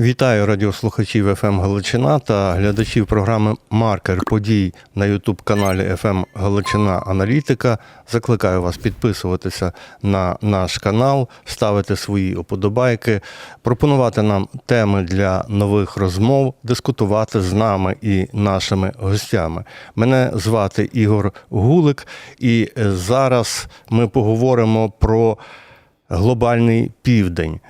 Вітаю радіослухачів ФМ Галичина та глядачів програми Маркер подій на Ютуб каналі ФМ Галичина Аналітика. Закликаю вас підписуватися на наш канал, ставити свої оподобайки, пропонувати нам теми для нових розмов, дискутувати з нами і нашими гостями. Мене звати Ігор Гулик, і зараз ми поговоримо про глобальний південь.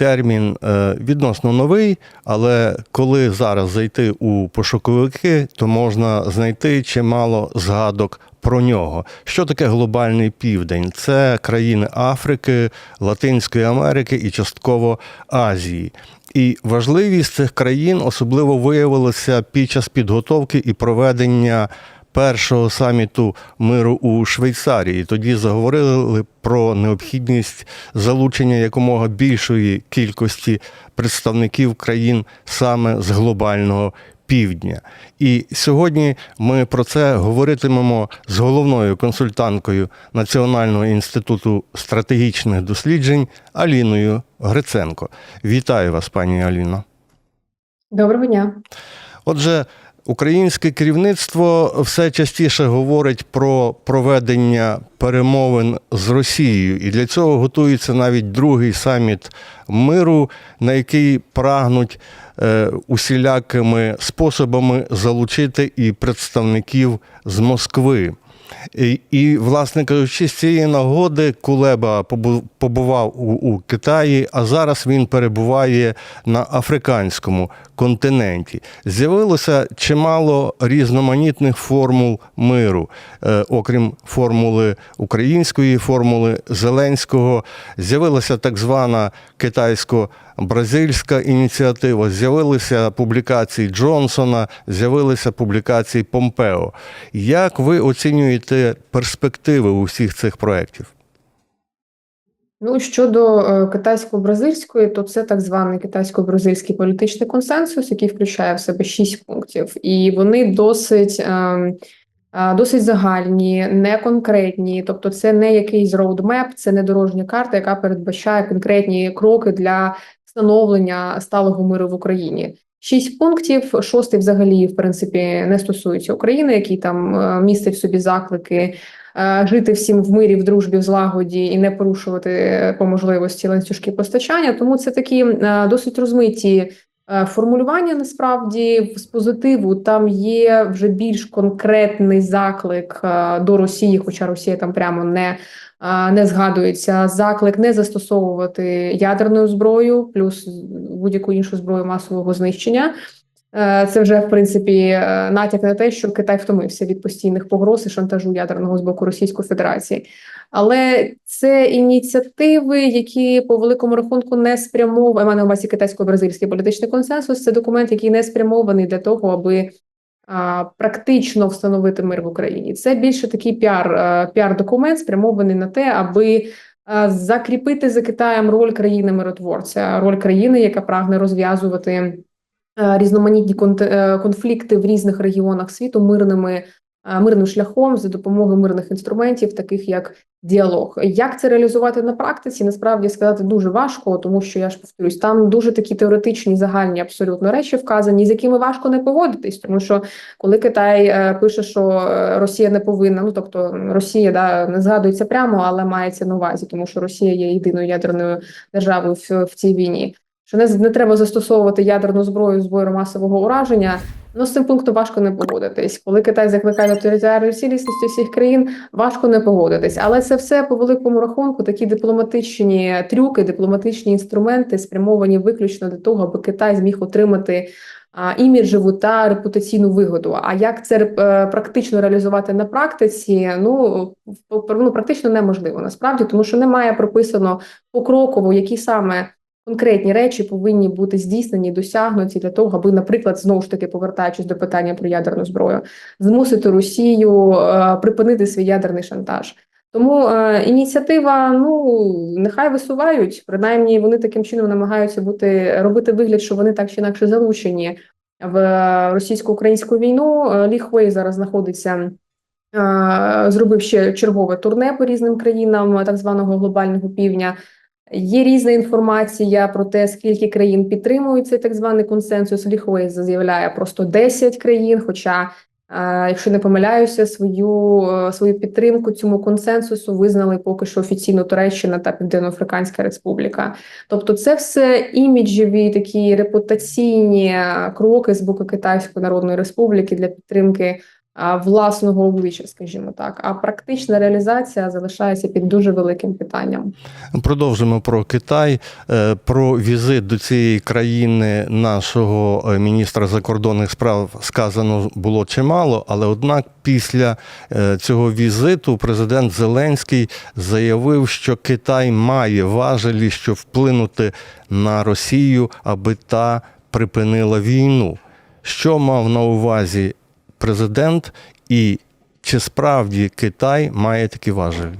Термін е, відносно новий, але коли зараз зайти у пошуковики, то можна знайти чимало згадок про нього. Що таке глобальний південь? Це країни Африки, Латинської Америки і частково Азії. І важливість цих країн особливо виявилася під час підготовки і проведення першого саміту миру у Швейцарії. Тоді заговорили про необхідність залучення якомога більшої кількості представників країн саме з глобального півдня. І сьогодні ми про це говоритимемо з головною консультанткою Національного інституту стратегічних досліджень Аліною Гриценко. Вітаю вас, пані Аліно. Доброго дня. Отже, Українське керівництво все частіше говорить про проведення перемовин з Росією, і для цього готується навіть другий саміт миру, на який прагнуть е, усілякими способами залучити і представників з Москви. І, і, власне кажучи, з цієї нагоди Кулеба побував у, у Китаї, а зараз він перебуває на африканському континенті. З'явилося чимало різноманітних формул миру, Е, окрім формули української, формули Зеленського. З'явилася так звана китайсько-бразильська ініціатива, з'явилися публікації Джонсона, з'явилися публікації Помпео. Як ви оцінюєте перспективи усіх цих проєктів? Ну щодо е, китайсько-бразильської, то це так званий китайсько-бразильський політичний консенсус, який включає в себе шість пунктів, і вони досить. ем, е, Досить загальні, не конкретні, тобто це не якийсь роудмеп, це не дорожня карта, яка передбачає конкретні кроки для встановлення сталого миру в Україні. Шість пунктів, шостий взагалі, в принципі, не стосується України, який там е, містить в собі заклики е, жити всім в мирі, в дружбі, в злагоді і не порушувати по можливості ланцюжки постачання. Тому це такі е, досить розмиті формулювання. Насправді з позитиву там є вже більш конкретний заклик е, до Росії, хоча Росія там прямо не. е, Не згадується заклик не застосовувати ядерну зброю, плюс будь-яку іншу зброю масового знищення. Е, Це вже в принципі е, натяк на те, що Китай втомився від постійних погроз і шантажу ядерного з боку Російської Федерації. Але це ініціативи, які по великому рахунку не спрямовані, маю на увазі китайсько-бразильський політичний консенсус. Це документ, який не спрямований для того, аби а, практично встановити мир в Україні. Це більше такий піар, е, піар-документ, спрямований на те, аби е, закріпити за Китаєм роль країни миротворця, роль країни, яка прагне розв'язувати різноманітні конт- е, конфлікти в різних регіонах світу мирними е, мирним шляхом за допомогою мирних інструментів, таких як діалог. Як це реалізувати на практиці? Насправді сказати дуже важко, тому що я ж повторюсь, там дуже такі теоретичні загальні абсолютно речі вказані, з якими важко не погодитись, тому що коли Китай е, пише, що е, Росія не повинна, ну тобто Росія да не згадується прямо, але мається на увазі, тому що Росія є єдиною ядерною державою в, в цій війні. Що не, не треба застосовувати ядерну зброю зброю масового ураження. Ну з цим пунктом важко не погодитись. Коли Китай закликає до територіальної цілісності всіх країн, важко не погодитись. Але це все по великому рахунку такі дипломатичні трюки, дипломатичні інструменти, спрямовані виключно для того, аби Китай зміг отримати іміджеву та репутаційну вигоду. А як це е, практично реалізувати на практиці? Ну ну практично неможливо насправді, тому що немає прописано покроково, які саме конкретні речі повинні бути здійснені, досягнуті для того, аби, наприклад, знову ж таки повертаючись до питання про ядерну зброю, змусити Росію е, припинити свій ядерний шантаж. Тому е, ініціатива, ну нехай висувають, принаймні вони таким чином намагаються бути робити вигляд, що вони так чи інакше залучені в російсько-українську війну. Е, Лі Хвей зараз знаходиться. е, Зробив ще чергове турне по різним країнам так званого глобального півдня. Є різна інформація про те, скільки країн підтримують цей так званий консенсус. Ліхвейз заявляє просто 10 країн. Хоча, е, якщо не помиляюся, свою е, свою підтримку цьому консенсусу визнали поки що офіційно Туреччина та Південно-Африканська Республіка. Тобто, це все іміджеві такі репутаційні е, кроки з боку Китайської Народної Республіки для підтримки власного обличчя, скажімо так. А практична реалізація залишається під дуже великим питанням. Продовжимо про Китай. Е, Про візит до цієї країни нашого е, міністра закордонних справ сказано було чимало, але однак після е, цього візиту президент Зеленський заявив, що Китай має важелі, щоб вплинути на Росію, аби та припинила війну. Що мав на увазі президент, і чи справді Китай має такі важелі?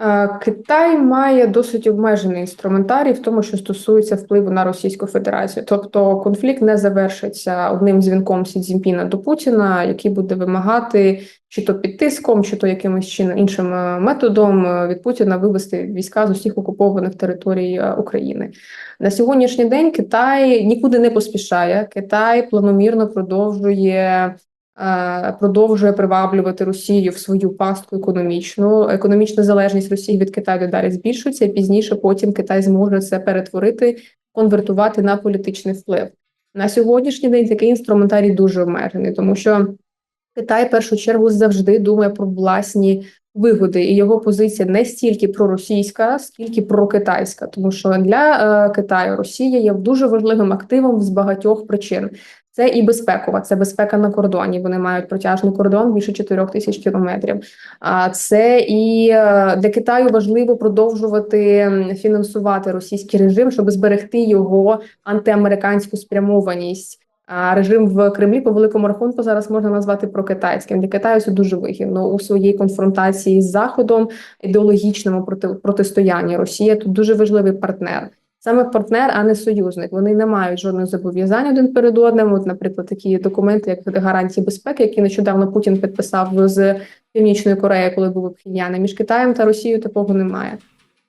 Е, Китай має досить обмежений інструментарій в тому, що стосується впливу на Російську Федерацію. Тобто конфлікт не завершиться одним дзвінком Сі Цзіньпіна до Путіна, який буде вимагати чи то під тиском, чи то якимось чином іншим е, методом е, від Путіна вивести війська з усіх окупованих територій України. На сьогоднішній день Китай нікуди не поспішає. Китай планомірно продовжує. Е, Продовжує приваблювати Росію в свою пастку економічну. Економічна залежність Росії від Китаю дедалі збільшується. і Пізніше потім Китай зможе це перетворити, конвертувати на політичний вплив. На сьогоднішній день такий інструментарій дуже обмежений, тому що Китай в першу чергу завжди думає про власні вигоди, і його позиція не стільки проросійська, скільки прокитайська, тому що для е, Китаю Росія є дуже важливим активом з багатьох причин. Це і безпекова, це безпека на кордоні. Вони мають протяжний кордон більше 4 тисяч кілометрів. А це і е, для Китаю важливо продовжувати фінансувати російський режим, щоб зберегти його антиамериканську спрямованість. А режим в Кремлі по великому рахунку зараз можна назвати прокитайським. Для Китаю це дуже вигідно у своїй конфронтації з Заходом, ідеологічному проти протистоянні. Росія тут дуже важливий партнер. Саме партнер, а не союзник. Вони не мають жодних зобов'язань один перед одним. От, наприклад, такі документи, як гарантії безпеки, які нещодавно Путін підписав з Північної Кореї, коли був Пхеньяні. Між Китаєм та Росією такого немає.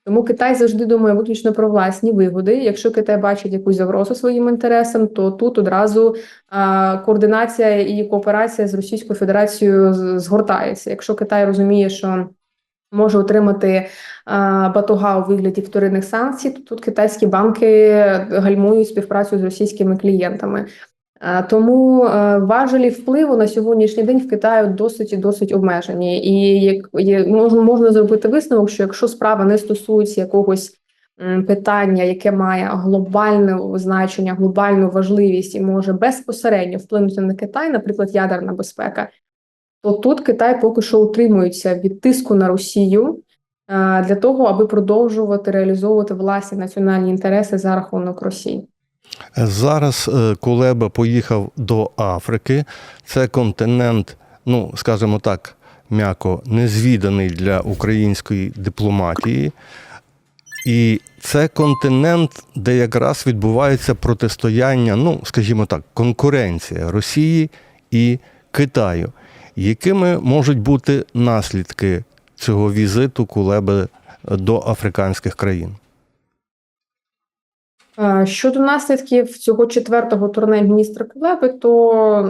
Тому Китай завжди думає виключно про власні вигоди. Якщо Китай бачить якусь загрозу своїм інтересам, то тут одразу а, координація і кооперація з Російською Федерацією згортається. Якщо Китай розуміє, що може отримати а, батога у вигляді вторинних санкцій, то тут китайські банки гальмують співпрацю з російськими клієнтами. Тому е, важелі впливу на сьогоднішній день в Китаю досить і досить обмежені, і як можна можна зробити висновок, що якщо справа не стосується якогось питання, яке має глобальне значення, глобальну важливість і може безпосередньо вплинути на Китай, наприклад, ядерна безпека, то тут Китай поки що утримується від тиску на Росію е, для того, аби продовжувати реалізовувати власні національні інтереси за рахунок Росії. Зараз е, Кулеба поїхав до Африки. Це континент, ну скажімо так, м'яко незвіданий для української дипломатії. І це континент, де якраз відбувається протистояння, ну, скажімо так, конкуренція Росії і Китаю. Якими можуть бути наслідки цього візиту Кулеби до африканських країн? Е, Щодо наслідків цього четвертого турне міністра Кулеби, то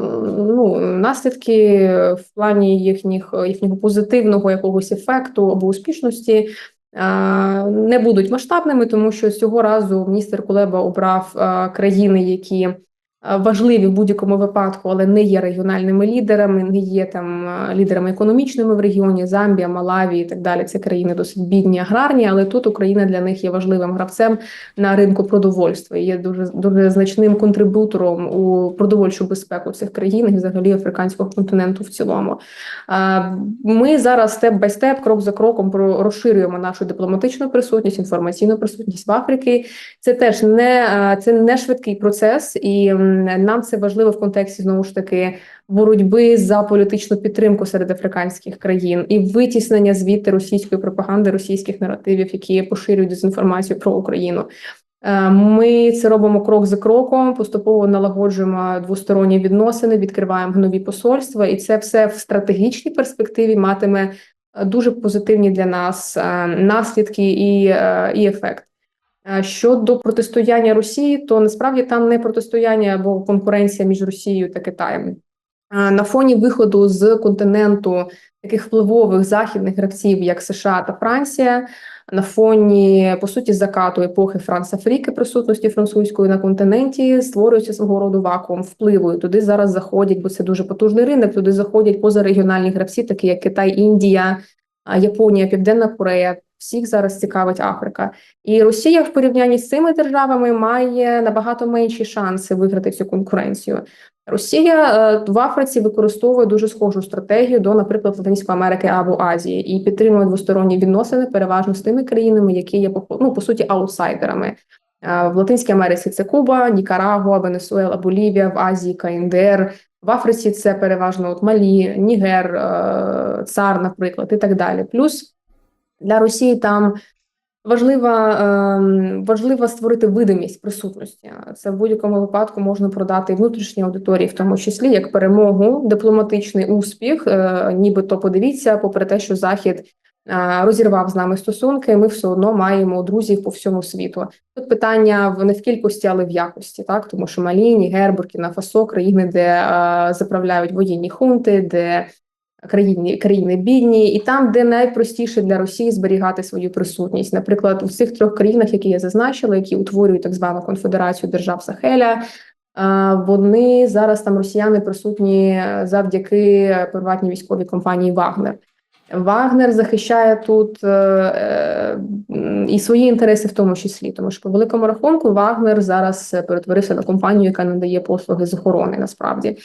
ну наслідки в плані їхніх їхнього позитивного якогось ефекту або успішності е, не будуть масштабними, тому що цього разу міністр Кулеба обрав е, країни, які важливі в будь-якому випадку, але не є регіональними лідерами, не є там е, лідерами економічними в регіоні Замбія, Малаві і так далі. Це країни досить бідні, аграрні, але тут Україна для них є важливим гравцем на ринку продовольства є дуже дуже значним контрибутором у продовольчу безпеку цих країн і взагалі африканського континенту в цілому. Ми зараз степ бай степ, крок за кроком, розширюємо нашу дипломатичну присутність, інформаційну присутність в Африці. Це теж не це не швидкий процес, і нам це важливо в контексті знову ж таки боротьби за політичну підтримку серед африканських країн і витіснення звідти російської пропаганди, російських наративів, які поширюють дезінформацію про Україну. Е, Ми це робимо крок за кроком, поступово налагоджуємо двосторонні відносини, відкриваємо нові посольства, і це все в стратегічній перспективі матиме дуже позитивні для нас е, наслідки і, е, і ефект. Е, Щодо протистояння Росії, то насправді там не протистояння або конкуренція між Росією та Китаєм. Е, На фоні виходу з континенту таких впливових західних гравців, як США та Франція, на фоні по суті закату епохи Франц-Африки, присутності французької на континенті, створюється свого роду вакуум впливу. І туди зараз заходять, бо це дуже потужний ринок. Туди заходять позарегіональні гравці, такі як Китай, Індія, Японія, Південна Корея. Всіх зараз цікавить Африка, і Росія в порівнянні з цими державами має набагато менші шанси виграти цю конкуренцію. Росія е, в Африці використовує дуже схожу стратегію до, наприклад, Латинської Америки або Азії і підтримує двосторонні відносини переважно з тими країнами, які є ну, по суті аутсайдерами. Е, В Латинській Америці це Куба, Нікарагуа, Венесуела, Болівія, в Азії КНДР. В Африці це переважно от Малі, Нігер, е, Цар, наприклад, і так далі. Плюс для Росії там важлива, ем, важливо створити видимість присутності. Це в будь-якому випадку можна продати внутрішній аудиторії, в тому числі як перемогу, дипломатичний успіх. Е, Нібито подивіться, попри те, що Захід е, розірвав з нами стосунки, ми все одно маємо друзів по всьому світу. Тут питання не в кількості, але в якості, так тому що Малі, Нігер, Буркіна Фасо, країни, де е, заправляють воєнні хунти, де країни, країни бідні, і там, де найпростіше для Росії зберігати свою присутність. Наприклад, у цих трьох країнах, які я зазначила, які утворюють так звану конфедерацію держав Сахеля. Вони зараз там росіяни присутні завдяки приватній військовій компанії Вагнер. Вагнер захищає тут е, е, і свої інтереси, в тому числі, тому що по великому рахунку Вагнер зараз перетворився на компанію, яка надає послуги з охорони насправді.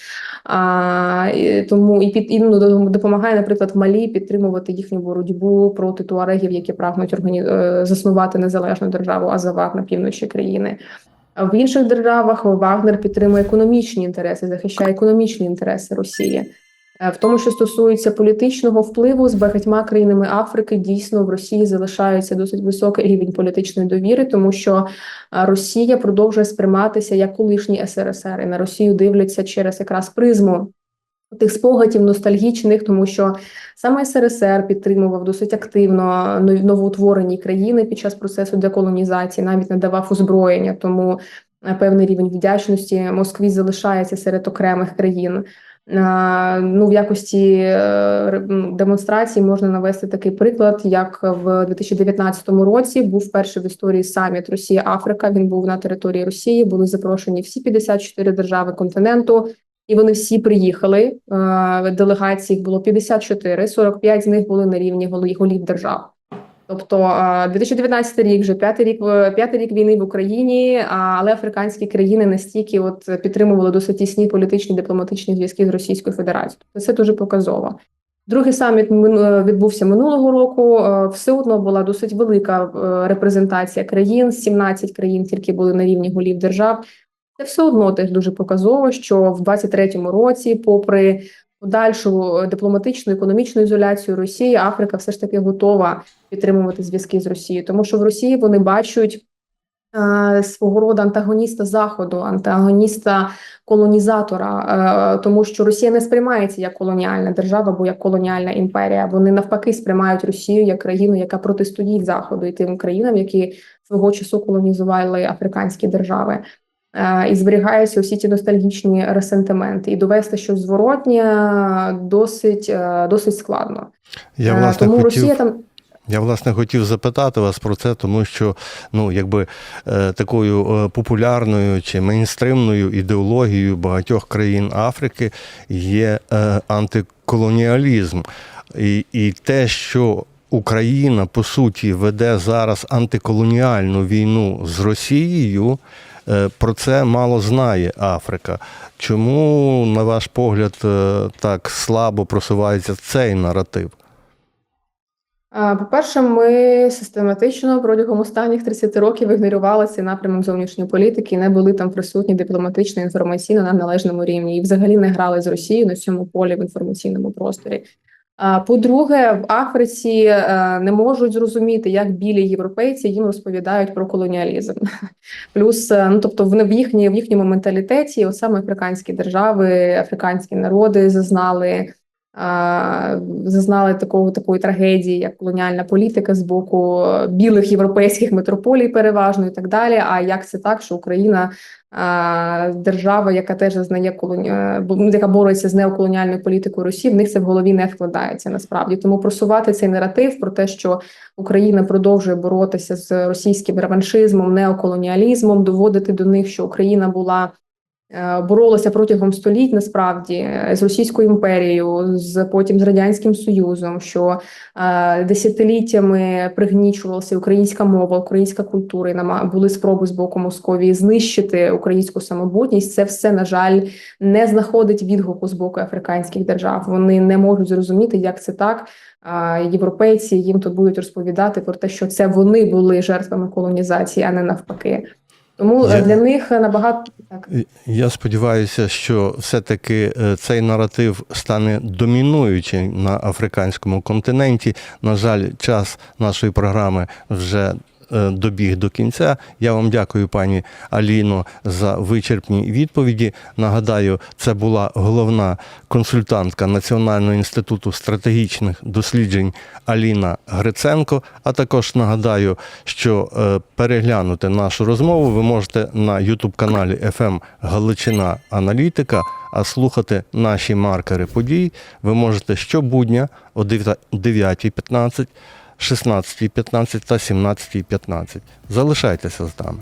А, і тому і під і, ну, допомагає, наприклад, в Малі підтримувати їхню боротьбу проти туарегів, які прагнуть органі... е, заснувати незалежну державу Азават на півночі країни. В інших державах Вагнер підтримує економічні інтереси, захищає економічні інтереси Росії. Е, В тому, що стосується політичного впливу з багатьма країнами Африки, дійсно в Росії залишається досить високий рівень політичної довіри, тому що е, Росія продовжує сприйматися як колишній СРСР, і на Росію дивляться через якраз призму тих спогадів ностальгічних, тому що саме СРСР підтримував досить активно новоутворені країни під час процесу деколонізації, навіть надавав озброєння. Тому е, певний рівень вдячності Москві залишається серед окремих країн. Ну, в якості е, демонстрацій можна навести такий приклад, як в 2019 році був перший в історії саміт Росія-Африка. Він був на території Росії. Були запрошені всі 54 держави континенту, і вони всі приїхали. Е, Делегацій було 54, 45 з них були на рівні голів держав. Тобто е, 2019 рік, вже п'ятий рік п'ятий рік війни в Україні, але африканські країни настільки от підтримували досить тісні політичні дипломатичні зв'язки з Російською Федерацією. Тобто це дуже показово. Другий саміт відбувся минулого року. е, Все одно була досить велика е, репрезентація країн. 17 країн тільки були на рівні голів держав. Це все одно теж дуже показово, що в 23-му році, попри подальшу е, дипломатичну економічну ізоляцію Росії, Африка все ж таки готова підтримувати зв'язки з Росією, тому що в Росії вони бачать е, свого роду антагоніста заходу, антагоніста колонізатора, е, тому що Росія не сприймається як колоніальна держава або як колоніальна імперія. Вони навпаки сприймають Росію як країну, яка протистоїть заходу і тим країнам, які свого часу колонізували африканські держави. Е, І зберігаються усі ті ностальгічні ресентименти, і довести щось зворотнє досить е, досить складно. Я Е, власне Тому хотів. Росія там Я власне хотів запитати вас про це, тому що ну якби е, такою е, популярною чи мейнстримною ідеологією багатьох країн Африки є е, антиколоніалізм, і, і те, що Україна по суті веде зараз антиколоніальну війну з Росією. Е, Про це мало знає Африка. Чому, на ваш погляд, е, так слабо просувається цей наратив? По-перше, ми систематично протягом останніх 30 років ігнорували цей напрямок зовнішньої політики, не були там присутні дипломатично інформаційно на належному рівні і взагалі не грали з Росією на цьому полі в інформаційному просторі. По-друге, в Африці е, не можуть зрозуміти, як білі європейці їм розповідають про колоніалізм. Плюс, е, ну тобто, вони в їхні в їхньому менталітеті, от саме африканські держави, африканські народи зазнали зазнали такого такої трагедії, як колоніальна політика з боку білих європейських метрополій, переважно і так далі. А як це так, що Україна держава, яка теж зазнає колоні... е, ну, яка бореться з неоколоніальною політикою Росії, в них це в голові не вкладається насправді. Тому просувати цей наратив про те, що Україна продовжує боротися з російським реваншизмом, неоколоніалізмом, доводити до них, що Україна була боролася протягом століть насправді е, з Російською імперією, з потім з радянським союзом, що е, десятиліттями пригнічувалася українська мова, українська культура, і нама- були спроби з боку Московії знищити українську самобутність. Це все на жаль не знаходить відгуку з боку африканських держав. Вони не можуть зрозуміти, як це так. Європейці їм тут будуть розповідати про те, що це вони були жертвами колонізації, а не навпаки. Тому е, Я- для них набагато так. Я сподіваюся, що все-таки е, цей наратив стане домінуючим на африканському континенті. На жаль, час нашої програми вже е, добіг до кінця. Я вам дякую, пані Аліно, за вичерпні відповіді. Нагадаю, це була головна консультантка Національного інституту стратегічних досліджень Аліна Гриценко. А також нагадаю, що е, переглянути нашу розмову ви можете на Ютуб-каналі FM Галичина Аналітика, а слухати наші маркери подій ви можете щобудня о 9.15, 16.15 та 17.15. Залишайтеся з нами.